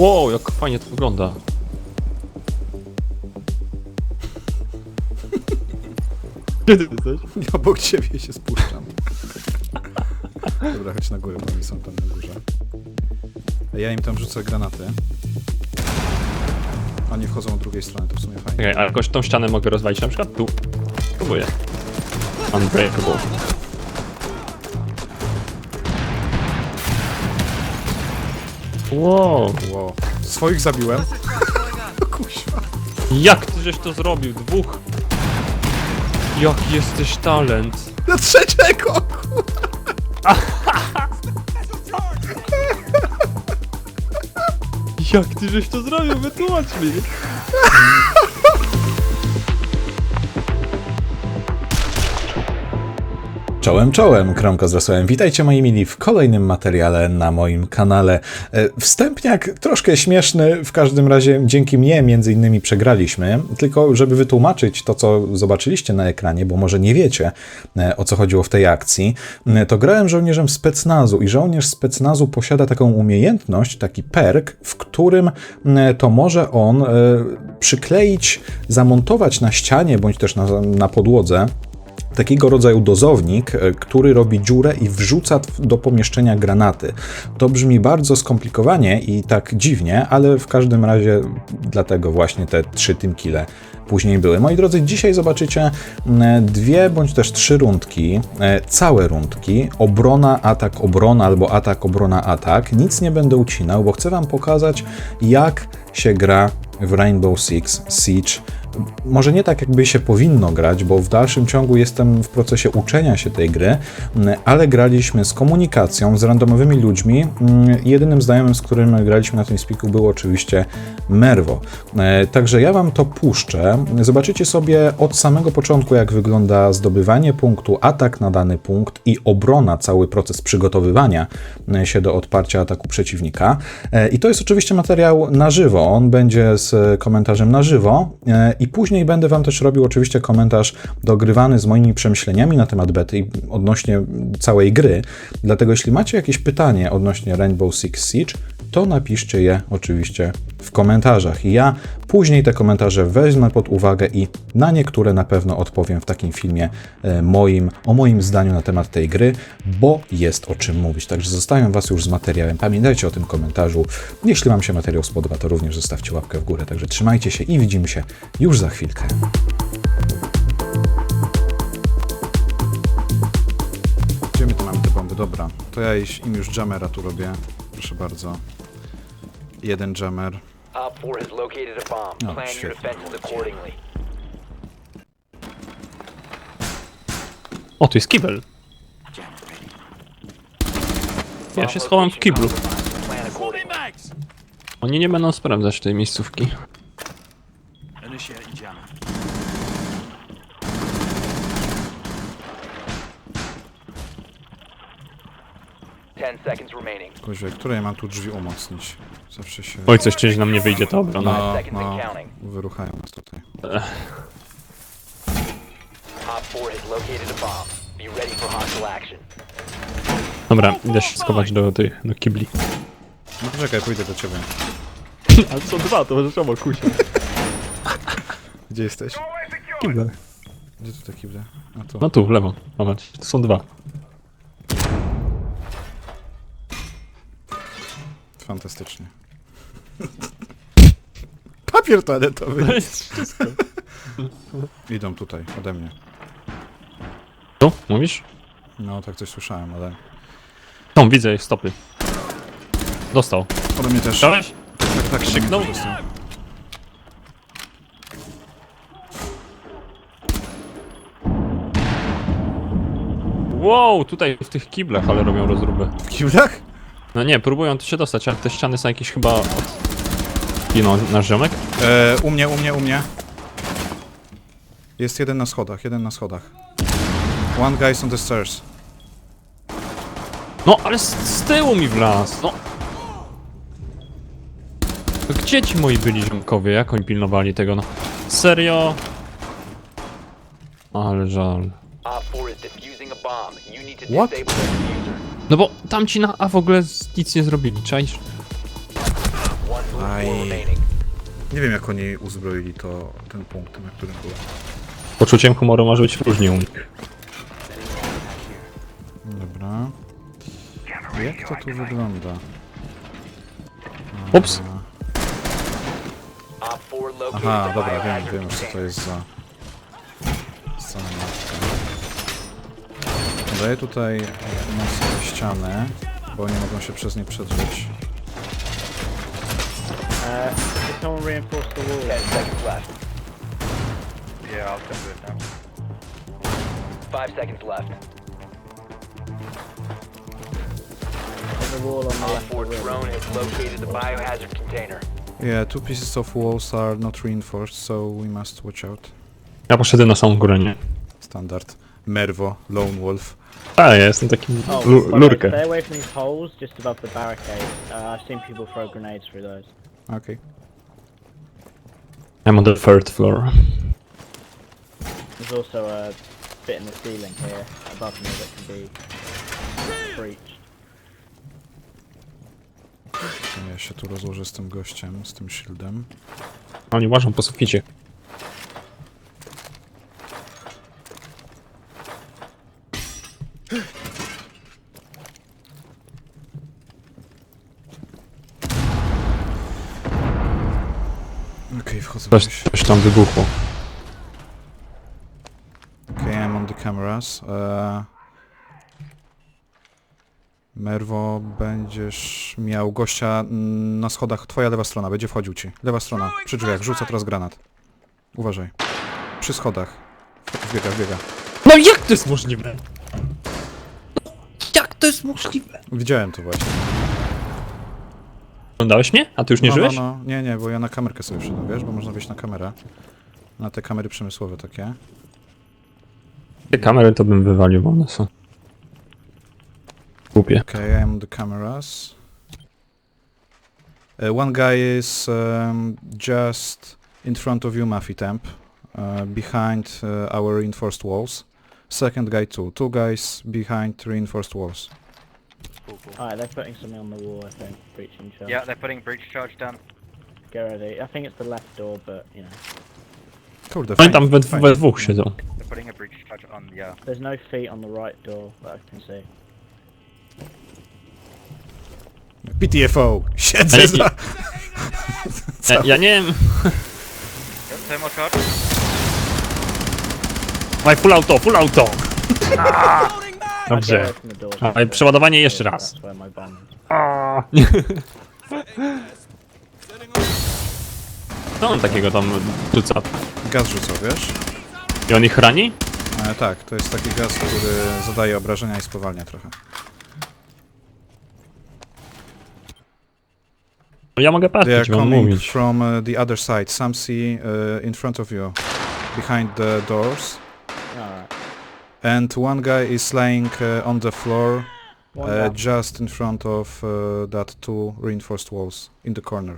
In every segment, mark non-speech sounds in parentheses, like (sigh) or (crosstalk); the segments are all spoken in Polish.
Wow, jak fajnie to wygląda. Gdzie ty jesteś? Ja obok ciebie się spuszczam. (laughs) Dobra, chodź na górę, bo oni są tam na górze. A ja im tam rzucę granaty. Oni wchodzą od drugiej strony, to w sumie fajnie. Czekaj, a jakoś tą ścianę mogę rozwalić na przykład tu. Próbuję. Unbreakable. Wow, Wow. Swoich zabiłem. (laughs) Kuźwa. jak ty żeś to zrobił? Dwóch. Jaki jesteś talent. Na trzeciego! (laughs) Jak ty żeś to zrobił? Wytłumacz mi. (laughs) Czołem, czołem, Kromko z Wesołem. Witajcie moi mili w kolejnym materiale na moim kanale. E, Wstępniak troszkę śmieszny, w każdym razie dzięki mnie między innymi przegraliśmy. Tylko żeby wytłumaczyć to, co zobaczyliście na ekranie, bo może nie wiecie e, o co chodziło w tej akcji, e, to grałem żołnierzem specnazu i żołnierz specnazu posiada taką umiejętność, taki perk, w którym to może on przykleić, zamontować na ścianie bądź też na, na podłodze takiego rodzaju dozownik, e, który robi dziurę i wrzuca do pomieszczenia granaty. To brzmi bardzo skomplikowanie i tak dziwnie, ale w każdym razie dlatego właśnie te trzy tymkile później były. Moi drodzy, dzisiaj zobaczycie dwie bądź też trzy rundki, e, całe rundki, obrona, atak, obrona albo atak, obrona, atak. Nic nie będę ucinał, bo chcę wam pokazać, jak się gra w Rainbow Six Siege może nie tak, jakby się powinno grać, bo w dalszym ciągu jestem w procesie uczenia się tej gry, mm, ale graliśmy z komunikacją, z randomowymi ludźmi. Mm, Jedynym znajomym, z którym graliśmy na tym spiku, był oczywiście Merwo. E, Także ja wam to puszczę. Zobaczycie sobie od samego początku, jak wygląda zdobywanie punktu, atak na dany punkt i obrona, cały proces przygotowywania e, się do odparcia ataku przeciwnika. E, I to jest oczywiście materiał na żywo. On będzie z komentarzem na żywo i później będę wam też robił oczywiście komentarz dogrywany z moimi przemyśleniami na temat bety i odnośnie całej gry. Dlatego jeśli macie jakieś pytanie odnośnie Rainbow Six Siege, to napiszcie je oczywiście w komentarzach. I ja później te komentarze wezmę pod uwagę i na niektóre na pewno odpowiem w takim filmie e, moim, o moim zdaniu na temat tej gry, bo jest o czym mówić. Także zostawiam Was już z materiałem. Pamiętajcie o tym komentarzu. Jeśli Wam się materiał spodoba, to również zostawcie łapkę w górę. Także trzymajcie się i widzimy się już za chwilkę. Gdzie my tu mamy te bomby? Dobra, to ja im już jammera tu robię. Proszę bardzo. Jeden jammer. Op 4 has located a bomb. Plan shit. your defenses accordingly. O, tu jest kibel. Ja się schowam w kiblu. Oni nie będą sprawdzać tej miejscówki. Ten seconds remaining. Kozie, które ja mam tu drzwi umocnić? Zawsze się... Oj, coś czymś na mnie wyjdzie, to obrona. no, seconds no, wyruchają nas tutaj. Op 4 has located a bomb. Be ready for hostile action. Dobra, idę się schować do tych, do kibli. No poczekaj, pójdę do ciebie. (laughs) Ale są dwa, to możesz obok kusia. Gdzie jesteś? Kible. Gdzie tu taki wle? A tu. No tu, w lewo. Zobacz, tu są dwa. Fantastycznie. Papier toaletowy. To jest wszystko. Idą tutaj, ode mnie. Tu, mówisz? No, tak coś słyszałem, ale... Tam, widzę ich stopy. Dostał. Ode mnie też. Dałeś? Tak, tak, Krzyknął? po prostu. Wow, tutaj w tych kiblach, ale robią rozróbę. W kiblach? No nie, próbują tu się dostać, ale te ściany są jakieś chyba od... Ginął nasz ziomek? E, u mnie, u mnie, u mnie. Jest jeden na schodach, jeden na schodach. One guy's on the stairs. No, ale z, z tyłu mi wlazł, no. Gdzie ci moi byli ziomkowie? Jak oni pilnowali tego, no? Serio? Ale żal. Op 4 is defusing a bomb. You need to What? disable the diffuser. No bo tamci na A w ogóle z- nic nie zrobili, czaisz? One Aj. Remaining. Nie wiem jak oni uzbroili to, ten punkt, na którym byłem. Poczuciem humoru może być różnie u nich. Dobra. Jak to tu wygląda? Ups. Op 4 located Aha, the dobra, wiem, wiem co to jest za Tutaj mocne ściany, bo nie mogą się przez nie przedrzeć. Uh, did someone reinforce the wall? 10 seconds left. Yeah, I'll come do it now. 5 seconds left. There's a wall on the Op left. 4 of the room. drone has located the biohazard container. Yeah, two pieces of walls are not reinforced, so we must watch out. Ja poszedłem na samą górę, nie? Standard. Mervo, Lone Wolf. A, ja jestem takim Oh, lu- by the way, lurkę. stay away from these holes just above the barricade. Uh, I've seen people throw grenades through those. Okay. I'm on the third floor. There's also a bit in the ceiling here above me that can be breached. Ja się tu rozłożę z tym gościem, z tym shieldem. Oni łażą po suficie. Okej, wchodzę Coś, gdzieś. coś tam wybuchło. Okay, I'm on the cameras. Uh, Merwo, będziesz miał gościa mm, na schodach. Twoja lewa strona, będzie wchodził ci. Lewa strona, przy drzwiach, rzuca teraz granat. Uważaj. Przy schodach. Wbiega, wbiega. No jak to jest możliwe? To jest możliwe? Widziałem to właśnie. Oglądałeś mnie? A ty już nie no, żyłeś? No, no, nie, nie, bo ja na kamerkę sobie wszedłem, wiesz, bo można wejść na kamerę. Na te kamery przemysłowe takie. Te kamery to bym wywalił, bo one są... Głupie. Okay, I'm on the cameras. Uh, one guy is um, just in front of you, Mafia Temp, uh, behind uh, our reinforced walls. Second guy too. Two guys behind reinforced walls. Cool, cool. Alright, they're putting something on the wall, I think. Breaching charge. Yeah, they're putting breach charge down. Get ready. I think it's the left door, but, you know. Kurde, Oni fajnie, tam we, fajnie. we dwóch siedzą. They're putting a breach charge on, yeah. Uh, There's no feet on the right door that I can see. PTFO! Siedzę Ale- za... Ja, ja nie wiem... Yep, thermal charge. Dawaj, full auto, full auto! (laughs) Dobrze. Dawaj, przeładowanie jeszcze raz. (laughs) Co on takiego tam rzuca? Gaz rzucał, wiesz? I on ich rani? E, tak, to jest taki gaz, który zadaje obrażenia i spowalnia trochę. Ja mogę They are patrzeć, mam coming mówić. from uh, the other side. Some see uh, in front of you, behind the doors. And one guy is laying uh, on the floor, uh, just in front of uh, that two reinforced walls, in the corner.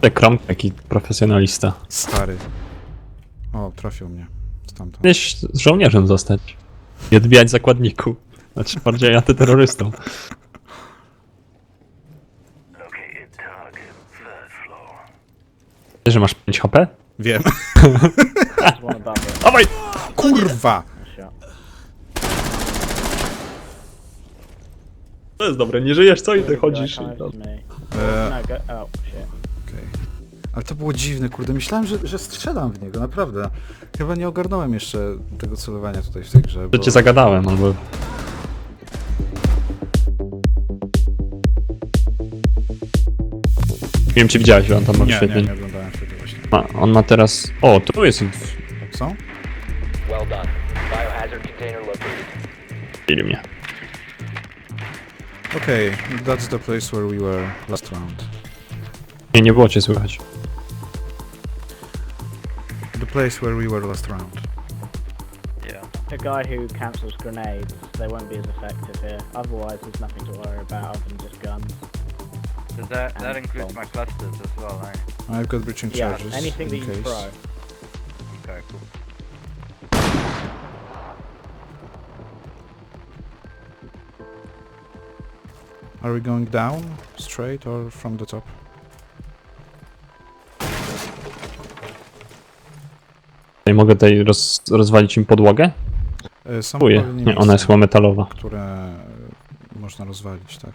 Te Krom, taki profesjonalista. Stary. O, trafił mnie. Stamtąd. Kiedyś z żołnierzem zostać. Nie odbijać zakładników. Znaczy bardziej antyterrorystą. Wiesz, że masz 5 HP? Wiem. (laughs) There's one above it. Dawaj! Kurwa! To jest dobre, nie żyjesz, co i ty chodzisz? Okej. Ale to było dziwne, kurde. Myślałem, że, że strzelam w niego, naprawdę. Chyba nie ogarnąłem jeszcze tego celowania tutaj w tej grze. To Bo... cię zagadałem, albo... Nie wiem, czy widziałeś, że on tam ma Nie, nie, nie oglądałem wtedy właśnie. Ma, on ma teraz... O, tu jest... Są? Well done. Biohazard container located. Bili mnie. Okej, that's the place where we were last round. Nie, nie było cię słychać. The place where we were last round. Yeah. A guy who cancels grenades, they won't be as effective here. Otherwise, there's nothing to worry about other than just guns. Does that, that And includes bombs. my clusters as well, right? I've got breaching Yeah, charges. anything that in you case. throw. Okay, cool. Are we going down, straight, or from the top? Nie mogę tutaj roz, rozwalić im podłogę? E, Są odpowiednie Nie, ona jest miejsca, chyba metalowa. które e, można rozwalić, tak.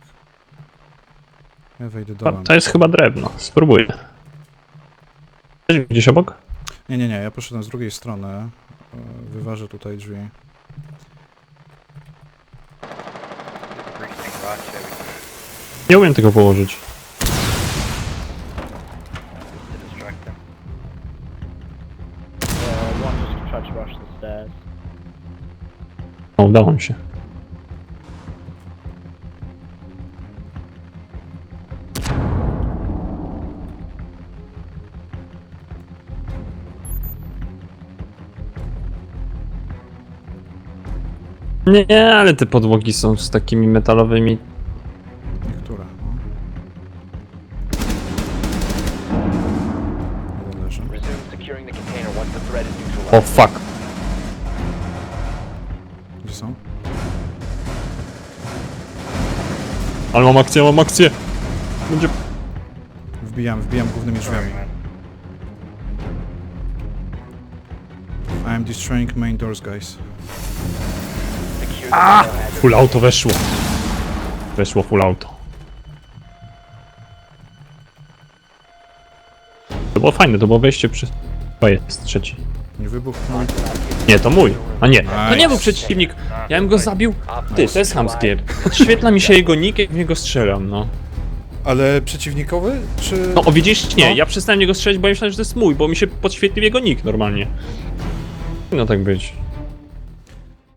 Ja wejdę To, dołem. to jest chyba drewno. Spróbuję. Coś Gdzieś obok? Nie, nie, nie, ja poszedłem z drugiej strony. E, Wyważę tutaj drzwi. Breaching rock heavy Nie umiem tego położyć. to distract them. Uh, one just tried to rush the stairs. O, udało mi się. Nie, ale te podłogi są z takimi metalowymi. Ale mam akcję, mam akcję. Będzie... Wbijam, wbijam głównymi drzwiami. I am destroying main doors, guys. Biohazard Full auto weszło. Weszło full auto. To było fajne, to było wejście przy... To jest trzeci. Nie wybuchnął. Nie, to mój. A nie, to nie Nice. był przeciwnik. Ja bym go zabił. Ty, to jest neutralized. Podświetla mi się jego nick, jak w niego strzelam, no. Ale przeciwnikowy, czy... No, o widzisz? Nie, No. ja przestałem niego strzelać, bo ja myślałem, że to jest mój, bo mi się podświetlił jego nick normalnie. No tak być.